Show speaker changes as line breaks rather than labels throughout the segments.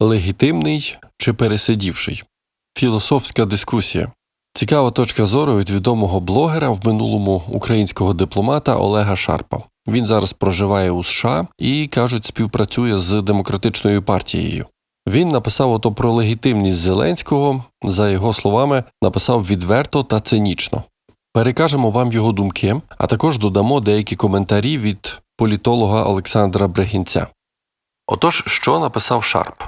легітимний чи пересидівший. Філософська дискусія. Цікава точка зору від відомого блогера в минулому українського дипломата Олега Шарпа. Він зараз проживає у США і кажуть, співпрацює з демократичною партією. Він написав ото про легітимність Зеленського, за його словами, написав відверто та цинічно. Перекажемо вам його думки, а також додамо деякі коментарі від політолога Олександра Брегінця. Отож, що написав Шарп?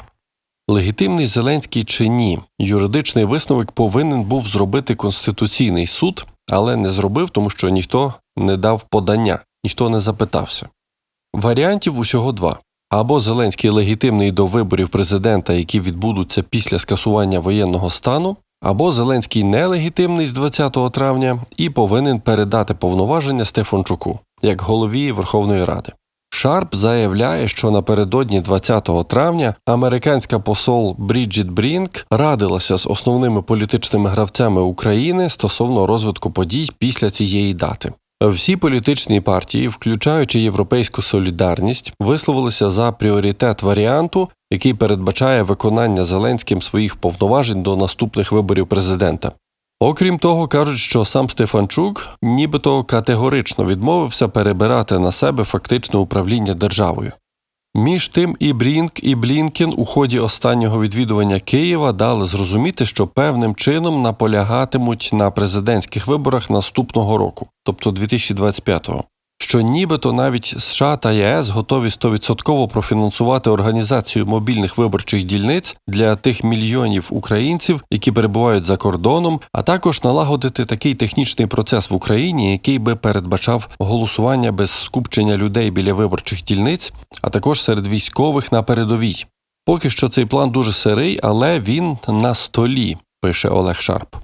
Легітимний Зеленський чи ні, юридичний висновок повинен був зробити Конституційний суд, але не зробив, тому що ніхто не дав подання, ніхто не запитався. Варіантів усього два. Або Зеленський легітимний до виборів президента, які відбудуться після скасування воєнного стану, або Зеленський нелегітимний з 20 травня і повинен передати повноваження Стефанчуку як голові Верховної Ради. Шарп заявляє, що напередодні 20 травня американська посол Бріджіт Брінк радилася з основними політичними гравцями України стосовно розвитку подій після цієї дати. Всі політичні партії, включаючи Європейську солідарність, висловилися за пріоритет варіанту, який передбачає виконання Зеленським своїх повноважень до наступних виборів президента. Окрім того, кажуть, що сам Стефанчук нібито категорично відмовився перебирати на себе фактичне управління державою. Між тим і Брінк, і Блінкен у ході останнього відвідування Києва дали зрозуміти, що певним чином наполягатимуть на президентських виборах наступного року, тобто 2025-го. Що нібито навіть США та ЄС готові 100% профінансувати організацію мобільних виборчих дільниць для тих мільйонів українців, які перебувають за кордоном, а також налагодити такий технічний процес в Україні, який би передбачав голосування без скупчення людей біля виборчих дільниць, а також серед військових на передовій. Поки що цей план дуже сирий, але він на столі, пише Олег Шарп.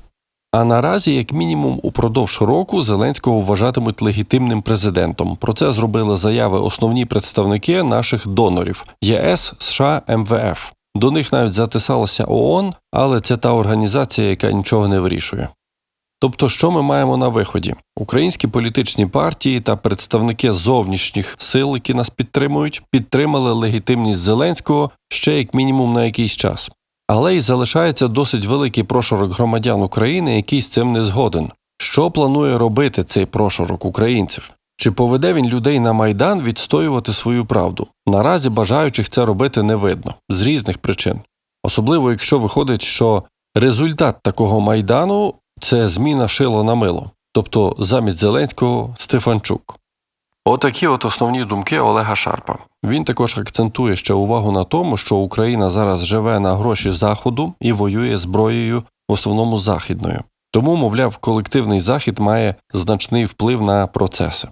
А наразі, як мінімум, упродовж року Зеленського вважатимуть легітимним президентом. Про це зробили заяви основні представники наших донорів ЄС, США, МВФ. До них навіть затисалася ООН, але це та організація, яка нічого не вирішує. Тобто, що ми маємо на виході? Українські політичні партії та представники зовнішніх сил, які нас підтримують, підтримали легітимність Зеленського ще як мінімум на якийсь час. Але й залишається досить великий прошарок громадян України, який з цим не згоден. Що планує робити цей прошарок українців? Чи поведе він людей на майдан відстоювати свою правду? Наразі бажаючих це робити не видно з різних причин. Особливо якщо виходить, що результат такого майдану це зміна шило на мило, тобто замість Зеленського Стефанчук. Отакі от основні думки Олега Шарпа. Він також акцентує ще увагу на тому, що Україна зараз живе на гроші Заходу і воює зброєю в основному західною. Тому, мовляв, колективний захід має значний вплив на процеси.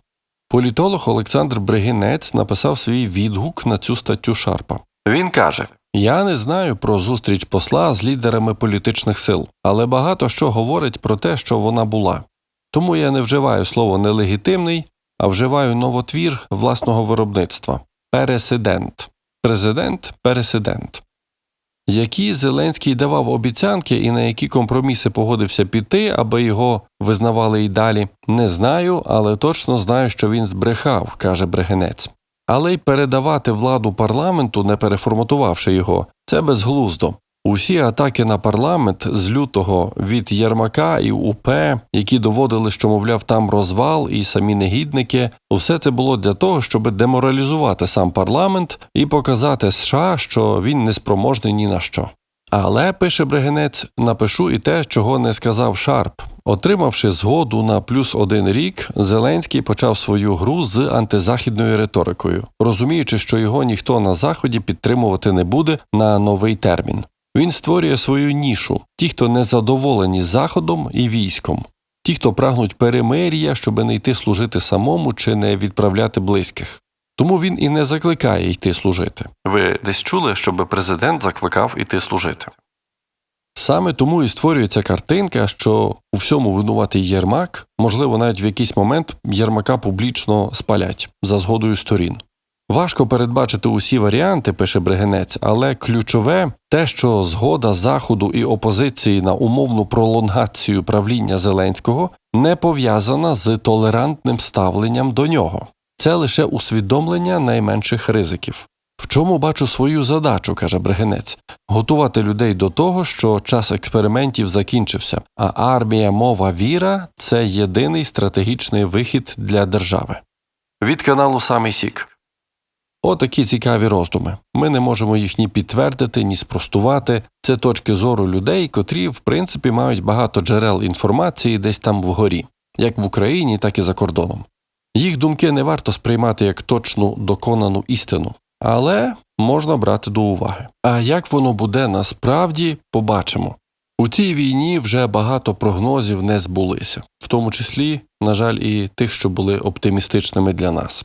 Політолог Олександр Бригинець написав свій відгук на цю статтю Шарпа. Він каже: Я не знаю про зустріч посла з лідерами політичних сил, але багато що говорить про те, що вона була. Тому я не вживаю слово нелегітимний, вживаю новотвір власного виробництва пересидент. Президент пересидент. Які Зеленський давав обіцянки і на які компроміси погодився піти, аби його визнавали й далі, не знаю, але точно знаю, що він збрехав, каже Брегенець. Але й передавати владу парламенту, не переформатувавши його, це безглуздо. Усі атаки на парламент з лютого від Єрмака і УП, які доводили, що, мовляв, там розвал і самі негідники, усе це було для того, щоб деморалізувати сам парламент і показати США, що він неспроможний ні на що. Але, пише Брегенець, напишу і те, чого не сказав Шарп. Отримавши згоду на плюс один рік, Зеленський почав свою гру з антизахідною риторикою, розуміючи, що його ніхто на заході підтримувати не буде на новий термін. Він створює свою нішу ті, хто не задоволені Заходом і військом, ті, хто прагнуть перемир'я, щоб не йти служити самому чи не відправляти близьких. Тому він і не закликає йти служити. Ви десь чули, щоб президент закликав іти служити. Саме тому і створюється картинка, що у всьому винуватий Єрмак, можливо, навіть в якийсь момент Єрмака публічно спалять за згодою сторін. Важко передбачити усі варіанти, пише Бригенець, але ключове те, що згода Заходу і опозиції на умовну пролонгацію правління Зеленського не пов'язана з толерантним ставленням до нього. Це лише усвідомлення найменших ризиків. В чому бачу свою задачу, каже Бригинець, готувати людей до того, що час експериментів закінчився, а армія, мова, віра це єдиний стратегічний вихід для держави. Від каналу Самий Сік. Отакі цікаві роздуми. Ми не можемо їх ні підтвердити, ні спростувати. Це точки зору людей, котрі, в принципі, мають багато джерел інформації десь там вгорі, як в Україні, так і за кордоном. Їх думки не варто сприймати як точну доконану істину, але можна брати до уваги. А як воно буде насправді, побачимо. У цій війні вже багато прогнозів не збулися, в тому числі, на жаль, і тих, що були оптимістичними для нас.